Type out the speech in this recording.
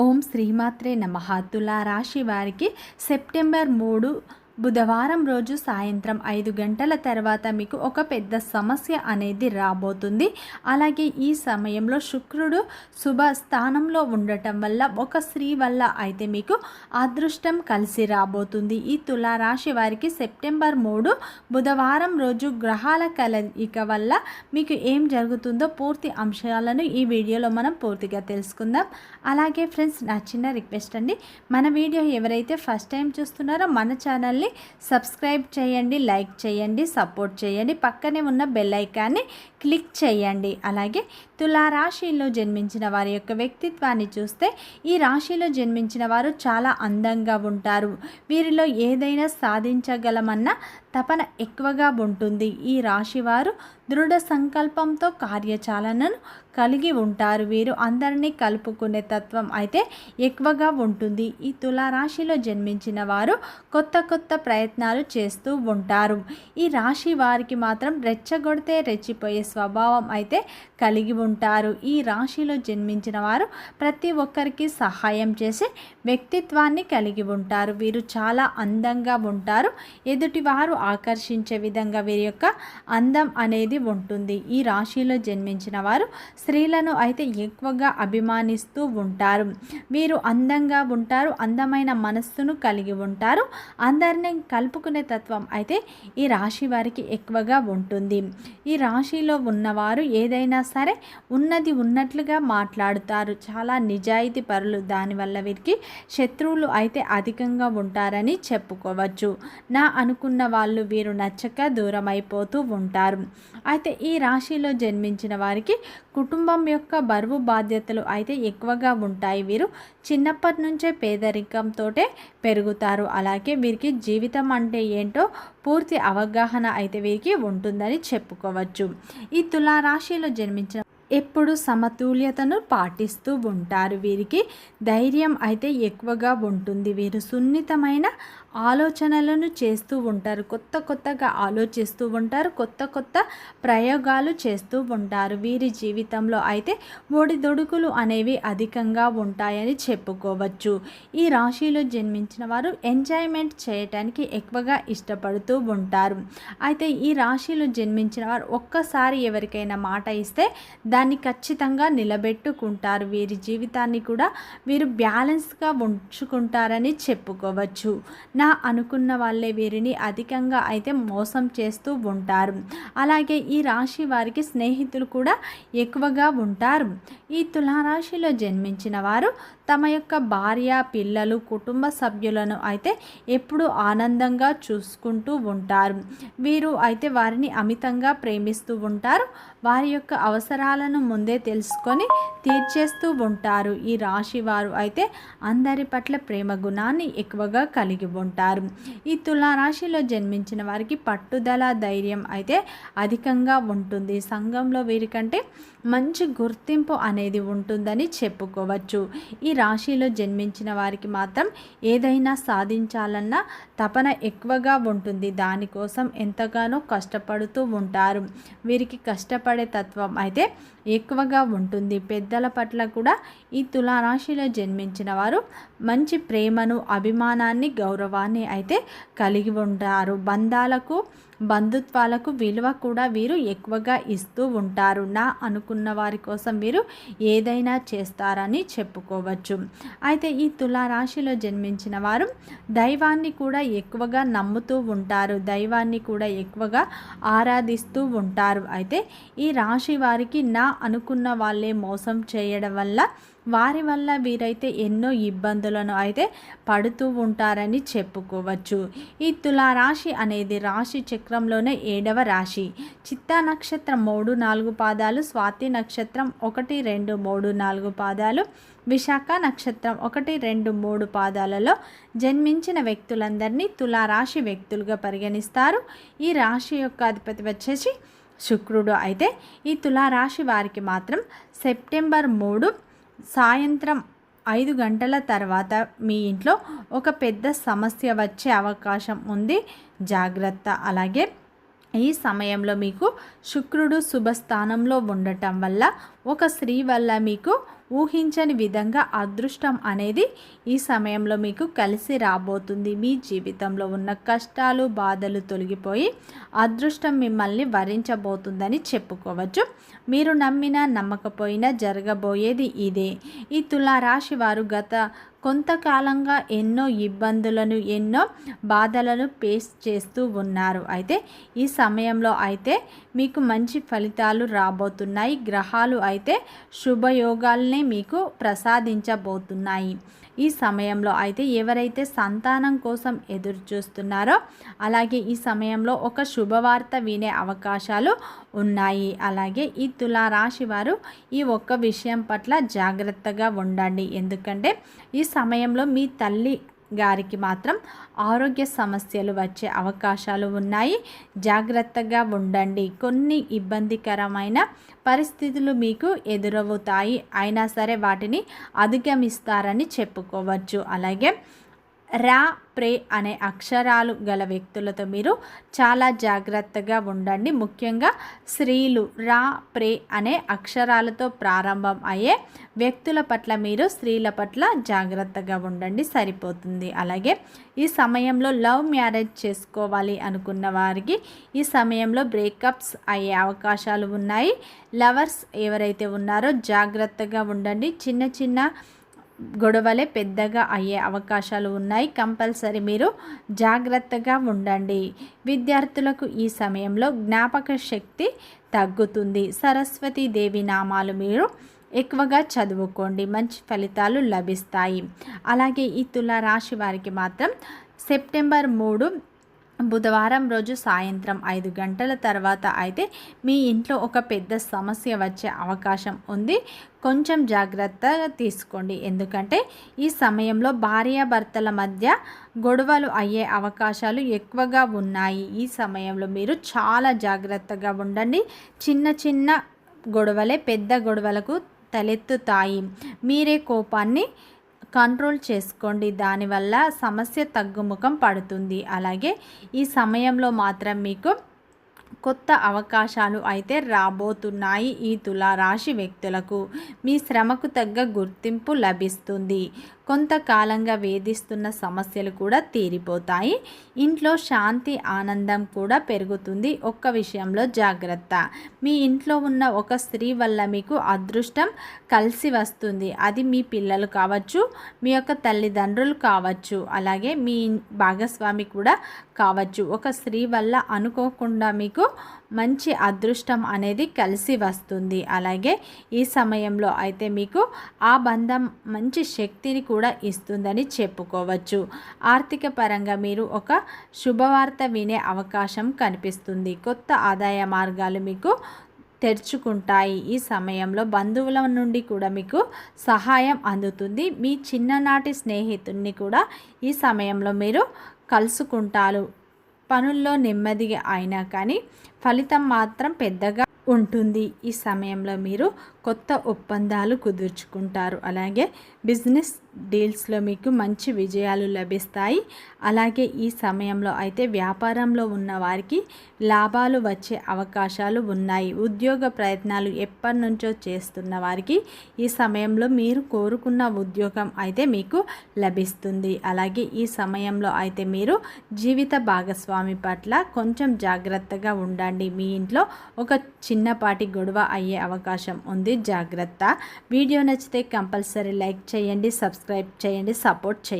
ఓం శ్రీమాత్రే నమ. తులా రాశి వారికి సెప్టెంబర్ మూడు బుధవారం రోజు సాయంత్రం ఐదు గంటల తర్వాత మీకు ఒక పెద్ద సమస్య అనేది రాబోతుంది. అలాగే ఈ సమయంలో శుక్రుడు శుభ స్థానంలో ఉండటం వల్ల ఒక స్త్రీ వల్ల అయితే మీకు అదృష్టం కలిసి రాబోతుంది. ఈ తులారాశి వారికి సెప్టెంబర్ మూడు బుధవారం రోజు గ్రహాల కలయిక వల్ల మీకు ఏం జరుగుతుందో పూర్తి అంశాలను ఈ వీడియోలో మనం పూర్తిగా తెలుసుకుందాం. అలాగే ఫ్రెండ్స్ నా చిన్న రిక్వెస్ట్ అండి. మన వీడియో ఎవరైతే ఫస్ట్ టైం చూస్తున్నారో మన ఛానల్ని సబ్స్క్రైబ్ చేయండి లైక్ చేయండి సపోర్ట్ చేయండి. పక్కనే ఉన్న బెల్ ఐకాన్ని క్లిక్ చేయండి. అలాగే తులారాశిలో జన్మించిన వారి యొక్క వ్యక్తిత్వాన్ని చూస్తే ఈ రాశిలో జన్మించిన వారు చాలా అందంగా ఉంటారు. వీరిలో ఏదైనా సాధించగలమన్న తపన ఎక్కువగా ఉంటుంది. ఈ రాశి వారు దృఢ సంకల్పంతో కార్యచాలనను కలిగి ఉంటారు. వీరు అందరినీ కలుపుకునే తత్వం అయితే ఎక్కువగా ఉంటుంది. ఈ తులారాశిలో జన్మించిన వారు కొత్త కొత్త కొత్త ప్రయత్నాలు చేస్తూ ఉంటారు. ఈ రాశి వారికి మాత్రం రెచ్చగొడితే రెచ్చిపోయే స్వభావం అయితే కలిగి ఉంటారు. ఈ రాశిలో జన్మించిన వారు ప్రతి ఒక్కరికి సహాయం చేసే వ్యక్తిత్వాన్ని కలిగి ఉంటారు. వీరు చాలా అందంగా ఉంటారు. ఎదుటివారు ఆకర్షించే విధంగా వీరి యొక్క అందం అనేది ఉంటుంది. ఈ రాశిలో జన్మించిన వారు స్త్రీలను అయితే ఎక్కువగా అభిమానిస్తూ ఉంటారు. వీరు అందంగా ఉంటారు. అందమైన మనస్సును కలిగి ఉంటారు. అందరి కలుపుకునే తత్వం అయితే ఈ రాశి వారికి ఎక్కువగా ఉంటుంది. ఈ రాశిలో ఉన్నవారు ఏదైనా సరే ఉన్నది ఉన్నట్లుగా మాట్లాడుతారు. చాలా నిజాయితీ పరులు. దానివల్ల వీరికి శత్రువులు అయితే అధికంగా ఉంటారని చెప్పుకోవచ్చు. నా అనుకున్న వాళ్ళు వీరు నచ్చక దూరం అయిపోతూ ఉంటారు. అయితే ఈ రాశిలో జన్మించిన వారికి కుటుంబం యొక్క బరువు బాధ్యతలు అయితే ఎక్కువగా ఉంటాయి. వీరు చిన్నప్పటి నుంచే పేదరికంతో పెరుగుతారు. అలాగే వీరికి జీవితం అంటే ఏంటో పూర్తి అవగాహన అయితే వీరికి ఉంటుందని చెప్పుకోవచ్చు. ఈ తులారాశిలో జన్మించిన ఎప్పుడు సమతుల్యతను పాటిస్తూ ఉంటారు వీరికి. ధైర్యం అయితే ఎక్కువగా ఉంటుంది. వీరు సున్నితమైన ఆలోచనలను చేస్తూ ఉంటారు. కొత్త కొత్తగా ఆలోచిస్తూ ఉంటారు. కొత్త కొత్త ప్రయోగాలు చేస్తూ ఉంటారు. వీరి జీవితంలో అయితే ఒడిదొడుకులు అనేవి అధికంగా ఉంటాయని చెప్పుకోవచ్చు. ఈ రాశిలో జన్మించిన వారు ఎంజాయ్మెంట్ చేయటానికి ఎక్కువగా ఇష్టపడుతూ ఉంటారు. అయితే ఈ రాశిలో జన్మించిన వారు ఒక్కసారి ఎవరికైనా మాట ఇస్తే దాన్ని ఖచ్చితంగా నిలబెట్టుకుంటారు. వీరి జీవితాన్ని కూడా వీరు బ్యాలెన్స్గా ఉంచుకుంటారని చెప్పుకోవచ్చు. నా అనుకున్న వాళ్ళే వీరిని అధికంగా అయితే మోసం చేస్తూ ఉంటారు. అలాగే ఈ రాశి వారికి స్నేహితులు కూడా ఎక్కువగా ఉంటారు. ఈ తులారాశిలో జన్మించిన వారు తమ యొక్క భార్య పిల్లలు కుటుంబ సభ్యులను అయితే ఎప్పుడు ఆనందంగా చూసుకుంటూ ఉంటారు. వీరు అయితే వారిని అమితంగా ప్రేమిస్తూ ఉంటారు. వారి యొక్క అవసరాలను ముందే తెలుసుకొని తీర్చేస్తూ ఉంటారు. ఈ రాశి వారు అయితే అందరి పట్ల ప్రేమ గుణాన్ని ఎక్కువగా కలిగి ఉంటారు. ఈ తులారాశిలో జన్మించిన వారికి పట్టుదల ధైర్యం అయితే అధికంగా ఉంటుంది. సంఘంలో వీరికంటే మంచి గుర్తింపు అనేది ఉంటుందని చెప్పుకోవచ్చు. ఈ రాశిలో జన్మించిన వారికి మాత్రం ఏదైనా సాధించాలన్న తపన ఎక్కువగా ఉంటుంది. దానికోసం ఎంతగానో కష్టపడుతూ ఉంటారు. వీరికి కష్టపడే తత్వం అయితే ఎక్కువగా ఉంటుంది. పెద్దల పట్ల కూడా ఈ తులారాశిలో జన్మించిన వారు మంచి ప్రేమను అభిమానాన్ని గౌరవాన్ని అయితే కలిగి ఉంటారు. బంధాలకు బంధుత్వాలకు విలువ కూడా వీరు ఎక్కువగా ఇస్తూ ఉంటారు. నా అనుకున్న వారి కోసం వీరు ఏదైనా చేస్తారని చెప్పుకోవచ్చు. అయితే ఈ తులారాశిలో జన్మించిన వారు దైవాన్ని కూడా ఎక్కువగా నమ్ముతూ ఉంటారు. దైవాన్ని కూడా ఎక్కువగా ఆరాధిస్తూ ఉంటారు. అయితే ఈ రాశి వారికి నా అనుకున్న వాళ్ళే మోసం చేయడం వల్ల వారి వల్ల వీరైతే ఎన్నో ఇబ్బందులను అయితే పడుతూ ఉంటారని చెప్పుకోవచ్చు. ఈ తులారాశి అనేది రాశి చక్రంలోనే ఏడవ రాశి. చిత్తా నక్షత్రం మూడు నాలుగు పాదాలు స్వాతి నక్షత్రం ఒకటి రెండు మూడు నాలుగు పాదాలు విశాఖ నక్షత్రం ఒకటి రెండు మూడు పాదాలలో జన్మించిన వ్యక్తులందరినీ తులారాశి వ్యక్తులుగా పరిగణిస్తారు. ఈ రాశి యొక్క అధిపతి వచ్చేసి శుక్రుడు. అయితే ఈ తులారాశి వారికి మాత్రం సెప్టెంబర్ మూడు సాయంత్రం ఐదు గంటల తర్వాత మీ ఇంట్లో ఒక పెద్ద సమస్య వచ్చే అవకాశం ఉంది. జాగ్రత్త. అలాగే ఈ సమయంలో మీకు శుక్రుడు శుభస్థానంలో ఉండటం వల్ల ఒక స్త్రీ వల్ల మీకు ఊహించని విధంగా అదృష్టం అనేది ఈ సమయంలో మీకు కలిసి రాబోతుంది. మీ జీవితంలో ఉన్న కష్టాలు బాధలు తొలగిపోయి అదృష్టం మిమ్మల్ని వరించబోతుందని చెప్పుకోవచ్చు. మీరు నమ్మినా నమ్మకపోయినా జరగబోయేది ఇదే. ఈ తులారాశి వారు గత కొంతకాలంగా ఎన్నో ఇబ్బందులను ఎన్నో బాధలను ఫేస్ చేస్తూ ఉన్నారు. అయితే ఈ సమయంలో అయితే మీకు మంచి ఫలితాలు రాబోతున్నాయి. గ్రహాలు అయితే శుభయోగాల్ని మీకు ప్రసాదించబోతున్నాయి. ఈ సమయంలో అయితే ఎవరైతే సంతానం కోసం ఎదురు చూస్తున్నారో అలాగే ఈ సమయంలో ఒక శుభవార్త వినే అవకాశాలు ఉన్నాయి. అలాగే ఈ తులారాశి వారు ఈ ఒక్క విషయం పట్ల జాగ్రత్తగా ఉండండి. ఎందుకంటే ఈ సమయంలో మీ తల్లి గారికి మాత్రం ఆరోగ్య సమస్యలు వచ్చే అవకాశాలు ఉన్నాయి. జాగ్రత్తగా ఉండండి. కొన్ని ఇబ్బందికరమైన పరిస్థితులు మీకు ఎదురవుతాయి. అయినా సరే వాటిని అధిగమిస్తారని చెప్పుకోవచ్చు. అలాగే రా ప్రే అనే అక్షరాలు గల వ్యక్తులతో మీరు చాలా జాగ్రత్తగా ఉండండి. ముఖ్యంగా స్త్రీలు రా ప్రే అనే అక్షరాలతో ప్రారంభం అయ్యే వ్యక్తుల పట్ల మీరు స్త్రీల పట్ల జాగ్రత్తగా ఉండండి. సరిపోతుంది. అలాగే ఈ సమయంలో లవ్ మ్యారేజ్ చేసుకోవాలి అనుకున్న వారికి ఈ సమయంలో బ్రేకప్స్ అయ్యే అవకాశాలు ఉన్నాయి. లవర్స్ ఎవరైతే ఉన్నారో జాగ్రత్తగా ఉండండి. చిన్న చిన్న గొడవలే పెద్దగా అయ్యే అవకాశాలు ఉన్నాయి. కంపల్సరీ మీరు జాగ్రత్తగా ఉండండి. విద్యార్థులకు ఈ సమయంలో జ్ఞాపక శక్తి తగ్గుతుంది. సరస్వతి దేవి నామాలు మీరు ఎక్కువగా చదువుకోండి. మంచి ఫలితాలు లభిస్తాయి. అలాగే ఈ తుల రాశి వారికి మాత్రం సెప్టెంబర్ మూడు బుధవారం రోజు సాయంత్రం ఐదు గంటల తర్వాత అయితే మీ ఇంట్లో ఒక పెద్ద సమస్య వచ్చే అవకాశం ఉంది. కొంచెం జాగ్రత్తగా తీసుకోండి. ఎందుకంటే ఈ సమయంలో భార్యాభర్తల మధ్య గొడవలు అయ్యే అవకాశాలు ఎక్కువగా ఉన్నాయి. ఈ సమయంలో మీరు చాలా జాగ్రత్తగా ఉండండి. చిన్న చిన్న గొడవలే పెద్ద గొడవలకు తలెత్తుతాయి. మీరే కోపాన్ని కంట్రోల్ చేసుకోండి. దానివల్ల సమస్య తగ్గుముఖం పడుతుంది. అలాగే ఈ సమయంలో మాత్రం మీకు కొత్త అవకాశాలు అయితే రాబోతున్నాయి ఈ తులారాశి వ్యక్తులకు. మీ శ్రమకు తగ్గ గుర్తింపు లభిస్తుంది. కొంతకాలంగా వేధిస్తున్న సమస్యలు కూడా తీరిపోతాయి. ఇంట్లో శాంతి ఆనందం కూడా పెరుగుతుంది. ఒక్క విషయంలో జాగ్రత్త. మీ ఇంట్లో ఉన్న ఒక స్త్రీ వల్ల మీకు అదృష్టం కలిసి వస్తుంది. అది మీ పిల్లలు కావచ్చు మీ యొక్క తల్లిదండ్రులు కావచ్చు అలాగే మీ భాగస్వామి కూడా కావచ్చు. ఒక స్త్రీ వల్ల అనుకోకుండా మీకు మంచి అదృష్టం అనేది కలిసి వస్తుంది. అలాగే ఈ సమయంలో అయితే మీకు ఆ బంధం మంచి శక్తిని కూడా ఇస్తుందని చెప్పుకోవచ్చు. ఆర్థిక పరంగా మీరు ఒక శుభవార్త వినే అవకాశం కనిపిస్తుంది. కొత్త ఆదాయ మార్గాలు మీకు తెరుచుకుంటాయి. ఈ సమయంలో బంధువుల నుండి కూడా మీకు సహాయం అందుతుంది. మీ చిన్ననాటి స్నేహితుడిని కూడా ఈ సమయంలో మీరు కలుసుకుంటారు. పనుల్లో నెమ్మదిగా అయినా కానీ ఫలితం మాత్రం పెద్దగా ఉంటుంది. ఈ సమయంలో మీరు కొత్త ఒప్పందాలు కుదుర్చుకుంటారు. అలాగే బిజినెస్ డీల్స్లో మీకు మంచి విజయాలు లభిస్తాయి. అలాగే ఈ సమయంలో అయితే వ్యాపారంలో ఉన్న వారికి లాభాలు వచ్చే అవకాశాలు ఉన్నాయి. ఉద్యోగ ప్రయత్నాలు ఎప్పటి నుంచో చేస్తున్న వారికి ఈ సమయంలో మీరు కోరుకున్న ఉద్యోగం అయితే మీకు లభిస్తుంది. అలాగే ఈ సమయంలో అయితే మీరు జీవిత భాగస్వామి పట్ల కొంచెం జాగ్రత్తగా ఉండండి. మీ ఇంట్లో ఒక చిన్నపాటి గొడవ అయ్యే అవకాశం ఉంది. జాగ్రత్త. వీడియో నచ్చితే కంపల్సరీ లైక్ చేయండి సబ్స్క్రైబ్ చేయండి సపోర్ట్ చేయండి.